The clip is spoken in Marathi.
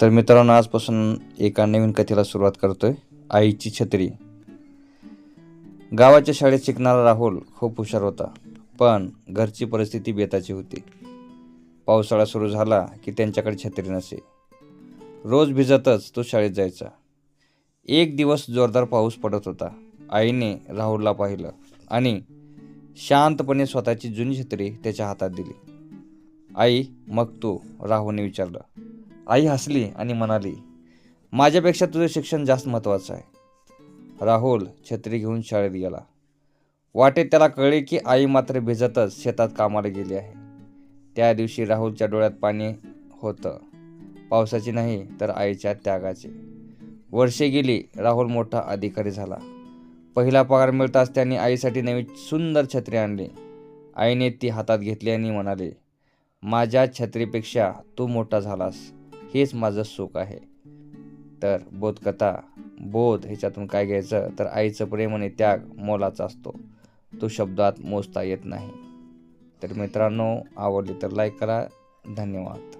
तर मित्रांनो आजपासून एका नवीन कथेला सुरुवात करतोय. आईची छत्री. गावाच्या शाळेत शिकणारा राहुल खूप हुशार होता पण घरची परिस्थिती बेताची होती. पावसाळा सुरू झाला की त्यांच्याकडे छत्री नसे. रोज भिजतच तो शाळेत जायचा. एक दिवस जोरदार पाऊस पडत होता. आईने राहुलला पाहिलं आणि शांतपणे स्वतःची जुनी छत्री त्याच्या हातात दिली. आई मग तू राहुलने विचारलं. आई हसली आणि म्हणाली माझ्यापेक्षा तुझं शिक्षण जास्त महत्त्वाचं आहे. राहुल छत्री घेऊन शाळेत गेला. वाटेत त्याला कळले की आई मात्र भिजतच शेतात कामाला गेली आहे. त्या दिवशी राहुलच्या डोळ्यात पाणी होतं. पावसाचे नाही तर आईच्या त्यागाचे. वर्षे गेली राहुल मोठा अधिकारी झाला. पहिला पगार मिळताच त्यांनी आईसाठी नवी सुंदर छत्री आणली. आईने ती हातात घेतली आणि म्हणाले माझ्या छत्रीपेक्षा तू मोठा झालास. हेच माझं सुख आहे. तर बोधकथा बोध ह्याच्यातून काय घ्यायचं? तर आईचं प्रेम आणि त्याग मोलाचा असतो. तो शब्दात मोजता येत नाही. तर मित्रांनो आवडली तर लाईक करा. धन्यवाद.